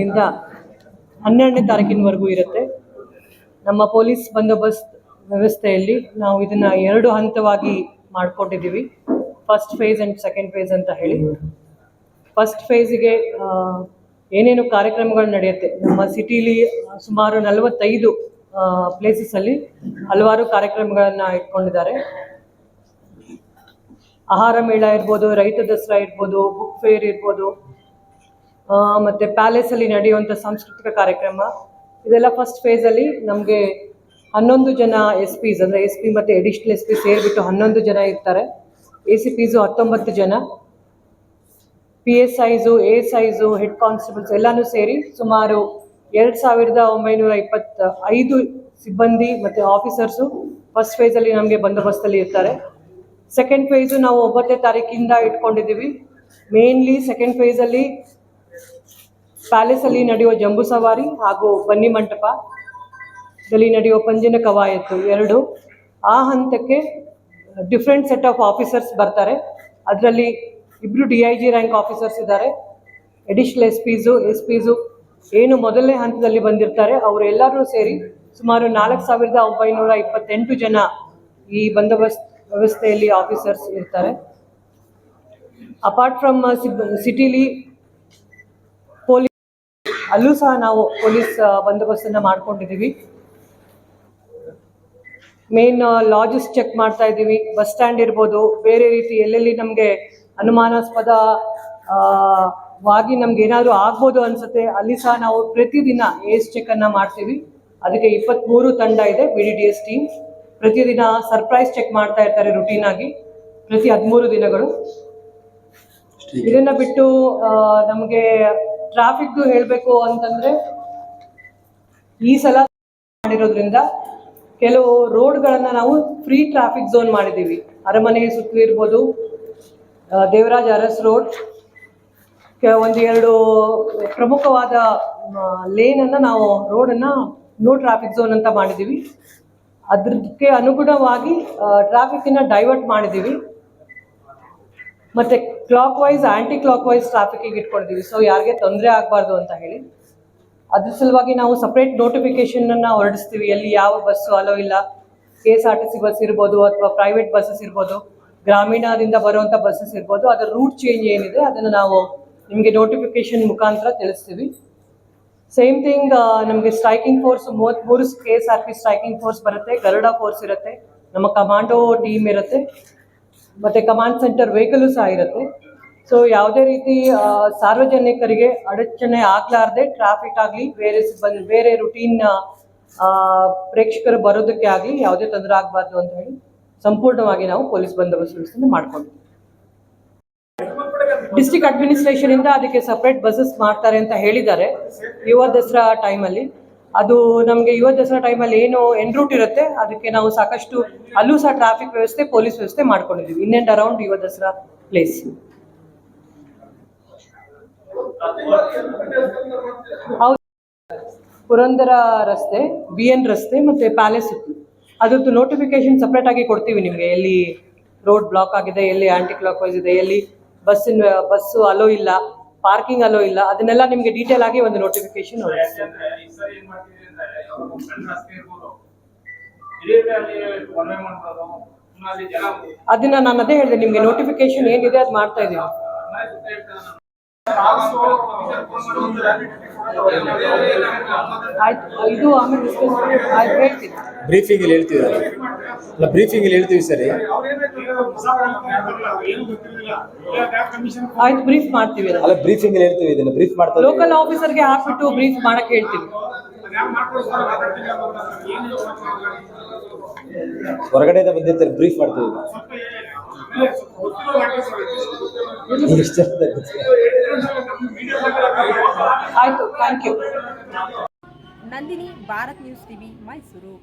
ಇಂದ ಹನ್ನೆರಡನೇ ತಾರೀಕಿನವರೆಗೂ ಇರುತ್ತೆ. ನಮ್ಮ ಪೊಲೀಸ್ ಬಂದೋಬಸ್ತ್ ವ್ಯವಸ್ಥೆಯಲ್ಲಿ ನಾವು ಇದನ್ನ ಎರಡು ಹಂತವಾಗಿ ಮಾಡ್ಕೊಂಡಿದ್ದೀವಿ. First phase and second phase ಅಂತ ಹೇಳಿ. ಫಸ್ಟ್ ಫೇಸಿಗೆ ಏನೇನು ಕಾರ್ಯಕ್ರಮಗಳು ನಡೆಯುತ್ತೆ? ನಮ್ಮ ಸಿಟಿಲಿ ಸುಮಾರು ನಲವತ್ತೈದು ಪ್ಲೇಸಸಲ್ಲಿ ಹಲವಾರು ಕಾರ್ಯಕ್ರಮಗಳನ್ನು ಇಟ್ಕೊಂಡಿದ್ದಾರೆ. ಆಹಾರ ಮೇಳ ಇರ್ಬೋದು, ರೈತ ದಸರಾ ಇರ್ಬೋದು ಬುಕ್ ಫೇರ್ ಇರ್ಬೋದು ಮತ್ತೆ ಪ್ಯಾಲೇಸ್ ಅಲ್ಲಿ ನಡೆಯುವಂಥ ಸಾಂಸ್ಕೃತಿಕ ಕಾರ್ಯಕ್ರಮ. ಇದೆಲ್ಲ ಫಸ್ಟ್ ಫೇಸ್ ಅಲ್ಲಿ ನಮಗೆ ಹನ್ನೊಂದು ಜನ ಎಸ್ ಪಿಸ್ ಅಂದ್ರೆ ಎಸ್ ಪಿ ಮತ್ತೆ ಅಡಿಷನಲ್ ಎಸ್ ಪಿ ಸೇರಿಬಿಟ್ಟು ಹನ್ನೊಂದು ಜನ ಇರ್ತಾರೆ. ಎ ಸಿ ಪಿಸು ಹತ್ತೊಂಬತ್ತು ಜನ. P S Is A S head constables ಎಲ್ಲಾನು ಸೇರಿ ಸುಮಾರು ಎರಡು ಸಾವಿರದ ಒಂಬೈನೂರ ಇಪ್ಪತ್ತ ಐದು ಸಿಬ್ಬಂದಿ ಮತ್ತು ಆಫೀಸರ್ಸು ಫಸ್ಟ್ ಫೇಸಲ್ಲಿ ನಮಗೆ ಬಂದೋಬಸ್ತಲ್ಲಿ ಇರ್ತಾರೆ. ಸೆಕೆಂಡ್ ಫೇಸು ನಾವು ಒಂಬತ್ತನೇ ತಾರೀಕಿಂದ ಇಟ್ಕೊಂಡಿದ್ದೀವಿ. ಮೇನ್ಲಿ ಸೆಕೆಂಡ್ ಫೇಸಲ್ಲಿ ಪ್ಯಾಲೇಸಲ್ಲಿ ನಡೆಯುವ ಜಂಬೂ ಸವಾರಿ ಹಾಗೂ ಬನ್ನಿ ಮಂಟಪದಲ್ಲಿ ನಡೆಯುವ ಪಂಜಿನ ಕವಾಯತ್ತು ಎರಡು. ಆ ಹಂತಕ್ಕೆ ಡಿಫ್ರೆಂಟ್ ಸೆಟ್ ಆಫ್ ಆಫೀಸರ್ಸ್ ಬರ್ತಾರೆ. ಅದರಲ್ಲಿ ಇಬ್ಬರು D I G rank officers ಇದ್ದಾರೆ. Additional S Ps S Ps ಏನು ಮೊದಲನೇ ಹಂತದಲ್ಲಿ ಬಂದಿರ್ತಾರೆ. ಅವರೆಲ್ಲರೂ ಸೇರಿ ಸುಮಾರು ನಾಲ್ಕು ಸಾವಿರದ ಒಂಬೈನೂರ ಇಪ್ಪತ್ತೆಂಟು ಜನ ಈ ಬಂದೋಬಸ್ತ್ ವ್ಯವಸ್ಥೆಯಲ್ಲಿ ಆಫೀಸರ್ಸ್ ಇರ್ತಾರೆ. ಅಪಾರ್ಟ್ ಫ್ರಮ್ ಸಿಟಿಲಿ ಅಲ್ಲೂ ಸಹ ನಾವು ಪೊಲೀಸ್ ಬಂದೋಬಸ್ತನ್ನು ಮಾಡ್ಕೊಂಡಿದ್ದೀವಿ. ಮೇನ್ ಲಾಜಸ್ ಚೆಕ್ ಮಾಡ್ತಾ ಇದ್ದೀವಿ. ಬಸ್ ಸ್ಟ್ಯಾಂಡ್ ಇರ್ಬೋದು. ಬೇರೆ ರೀತಿ ಎಲ್ಲೆಲ್ಲಿ ನಮಗೆ ಅನುಮಾನಾಸ್ಪದ ವಾಗಿ ನಮ್ಗೆ ಏನಾದರೂ ಆಗ್ಬೋದು ಅನ್ಸುತ್ತೆ ಅಲ್ಲಿ ಸಹ ನಾವು ಪ್ರತಿದಿನ ಏಸ್ ಚೆಕ್ ಅನ್ನ ಮಾಡ್ತೀವಿ. ಅದಕ್ಕೆ ಇಪ್ಪತ್ತ್ಮೂರು ತಂಡ ಇದೆ B D D S team ಪ್ರತಿದಿನ ಸರ್ಪ್ರೈಸ್ ಚೆಕ್ ಮಾಡ್ತಾ ಇರ್ತಾರೆ ರುಟೀನ್ ಆಗಿ ಪ್ರತಿ ಹದಿಮೂರು ದಿನಗಳು. ಇದನ್ನ ಬಿಟ್ಟು ನಮಗೆ ಟ್ರಾಫಿಕ್ದು ಹೇಳಬೇಕು ಅಂತಂದ್ರೆ ಈ ಸಲ ಮಾಡಿರೋದ್ರಿಂದ ಕೆಲವು ರೋಡ್ಗಳನ್ನು ನಾವು ಫ್ರೀ ಟ್ರಾಫಿಕ್ ಝೋನ್ ಮಾಡಿದ್ದೀವಿ. ಅರಮನೆ ಸುತ್ತಲೂ ಇರ್ಬೋದು ದೇವರಾಜ್ ಅರಸ್ ರೋಡ್ ಒಂದು ಎರಡು ಪ್ರಮುಖವಾದ ಲೇನನ್ನು ನಾವು ರೋಡನ್ನು ನೋ ಟ್ರಾಫಿಕ್ ಝೋನ್ ಅಂತ ಮಾಡಿದ್ದೀವಿ. ಅದಕ್ಕೆ ಅನುಗುಣವಾಗಿ ಟ್ರಾಫಿಕ್ಕನ್ನು ಡೈವರ್ಟ್ ಮಾಡಿದ್ದೀವಿ. ಮತ್ತೆ clockwise anticlockwise ಟ್ರಾಫಿಕ್ಕಿಗೆ ಇಟ್ಕೊಳ್ತೀವಿ ಸೊ ಯಾರಿಗೆ ತೊಂದರೆ ಆಗಬಾರ್ದು ಅಂತ ಹೇಳಿ, ಅದ್ರ ಸಲುವಾಗಿ ನಾವು ಸಪ್ರೇಟ್ ನೋಟಿಫಿಕೇಶನ್ ಅನ್ನ ಹೊರಡಿಸ್ತೀವಿ. ಎಲ್ಲಿ ಯಾವ ಬಸ್ಸು ಅಲೋ ಇಲ್ಲ K S R T C bus ಇರ್ಬೋದು ಅಥವಾ ಪ್ರೈವೇಟ್ ಬಸ್ಸಸ್ ಇರ್ಬೋದು, ಗ್ರಾಮೀಣದಿಂದ ಬರುವಂಥ ಬಸ್ಸಸ್ ಇರ್ಬೋದು, ಅದರ ರೂಟ್ ಚೇಂಜ್ ಏನಿದೆ ಅದನ್ನು ನಾವು ನಿಮಗೆ ನೋಟಿಫಿಕೇಶನ್ ಮುಖಾಂತರ ತಿಳಿಸ್ತೀವಿ. ಸೇಮ್ ಥಿಂಗ್ ನಮಗೆ ಸ್ಟ್ರೈಕಿಂಗ್ ಫೋರ್ಸ್ ಮೂವತ್ತ್ಮೂರು K S R P striking force ಬರುತ್ತೆ, ಗರುಡ ಫೋರ್ಸ್ ಇರುತ್ತೆ, ನಮ್ಮ ಕಮಾಂಡೋ ಟೀಮ್ ಇರುತ್ತೆ. ಮತ್ತೆ ಕಮಾಂಡ್ ಸೆಂಟರ್ ವೆಹಿಕಲ್ ಸಹ ಇರುತ್ತೆ. ಸೊ ಯಾವುದೇ ರೀತಿ ಸಾರ್ವಜನಿಕರಿಗೆ ಅಡಚಣೆ ಆಗ್ಲಾರ್ದೆ ಟ್ರಾಫಿಕ್ ಆಗಲಿ, ಬೇರೆ ಸಿಬ್ಬಂದಿ, ಬೇರೆ ರುಟೀನ್ ಪ್ರೇಕ್ಷಕರು ಬರೋದಕ್ಕೆ ಆಗಲಿ ಯಾವುದೇ ತೊಂದರೆ ಆಗಬಾರ್ದು ಅಂತ ಹೇಳಿ ಸಂಪೂರ್ಣವಾಗಿ ನಾವು ಪೊಲೀಸ್ ಬಂದೋಬಸ್ತ್ ಮಾಡ್ಕೊಂಡಿದ್ದೀವಿ. ಡಿಸ್ಟ್ರಿಕ್ಟ್ ಅಡ್ಮಿನಿಸ್ಟ್ರೇಷನ್ ಇಂದ ಅದಕ್ಕೆ ಸಪ್ರೇಟ್ ಬಸ್ಸಸ್ ಮಾಡ್ತಾರೆ ಅಂತ ಹೇಳಿದ್ದಾರೆ. ಯುವ ದಸರಾ ಟೈಮಲ್ಲಿ ಅದು ನಮಗೆ ಯುವ ದಸರಾ ಟೈಮಲ್ಲಿ ಏನು ಎನ್ ರೂಟ್ ಇರುತ್ತೆ, ಅದಕ್ಕೆ ನಾವು ಸಾಕಷ್ಟು ಅಲ್ಲೂ ಸಹ ಟ್ರಾಫಿಕ್ ವ್ಯವಸ್ಥೆ ಪೊಲೀಸ್ ವ್ಯವಸ್ಥೆ ಮಾಡ್ಕೊಂಡಿದ್ದೀವಿ. ಇನ್ ಅಂಡ್ ಅರೌಂಡ್ ಯುವ ದಸರಾ ಪ್ಲೇಸ್ ಹೌದು. ಪುರಂದರ ರಸ್ತೆ ಬಿ ಎನ್ ರಸ್ತೆ ಮತ್ತೆ ಪ್ಯಾಲೇಸ್ ಇತ್ತು. ಅದ್ರದ್ದು ನೋಟಿಫಿಕೇಶನ್ ಸಪ್ರೇಟ್ ಆಗಿ ಕೊಡ್ತೀವಿ ನಿಮಗೆ. ಎಲ್ಲಿ ರೋಡ್ ಬ್ಲಾಕ್ ಆಗಿದೆ, ಎಲ್ಲಿ ಆಂಟಿ ಕ್ಲಾಕ್ ವೈಸ್ ಇದೆ, ಎಲ್ಲಿ ಬಸ್ಸಿನ ಬಸ್ಸು ಅಲೋ ಇಲ್ಲ. ಪಾರ್ಕಿಂಗ್ ಅಲ್ಲೋ ಇಲ್ಲ ಅದನ್ನೆಲ್ಲ ನಿಮಗೆ ಡೀಟೇಲ್ ಆಗಿ ಒಂದು ನೋಟಿಫಿಕೇಶನ್ ಅದನ್ನ ನಾನು ಅದೇ ಹೇಳಿದೆ ನಿಮಗೆ ನೋಟಿಫಿಕೇಶನ್ ಏನಿದೆ ಅದು ಮಾಡ್ತಾ ಇದ್ದೀವಿ ಆಯ್ತು ಇದು ಆಮೇಲೆ ಡಿಸ್ಕಸ್ ಆಯ್ತು ಹೇಳ್ತೀನಿ. ಬ್ರೀಫಿಂಗ್ ಅಲ್ಲಿ ಹೇಳ್ತೀವಿ ಅಲ್ಲ ಬ್ರೀಫಿಂಗ್ ಅಲ್ಲಿ ಹೇಳ್ತೀವಿ ಸರಿ. ಆಯ್ತು ಬ್ರೀಫ್ ಮಾಡ್ತೀವಿ ಅಲ್ಲ ಬ್ರೀಫಿಂಗ್ ಅಲ್ಲಿ ಹೇಳ್ತೀವಿ ಇದನ್ನ. ಬ್ರೀಫ್ ಮಾಡ್ತಾ ಇದೀವಿ. ಲೋಕಲ್ ಆಫೀಸರ್ಗೆ ಹಾಕ್ಬಿಟ್ಟು ಬ್ರೀಫ್ ಮಾಡಕ್ಕೆ ಹೇಳ್ತೀವಿ. ಹೊರಗಡೆಯಿಂದ ಬಂದಿರ್ತಾರೆ ಬ್ರೀಫ್ ಮಾಡ್ತೀವಿ ಈಗ ಇಷ್ಟ. ಆಯ್ತು thank you Nandini Bharat news TV Mysuru.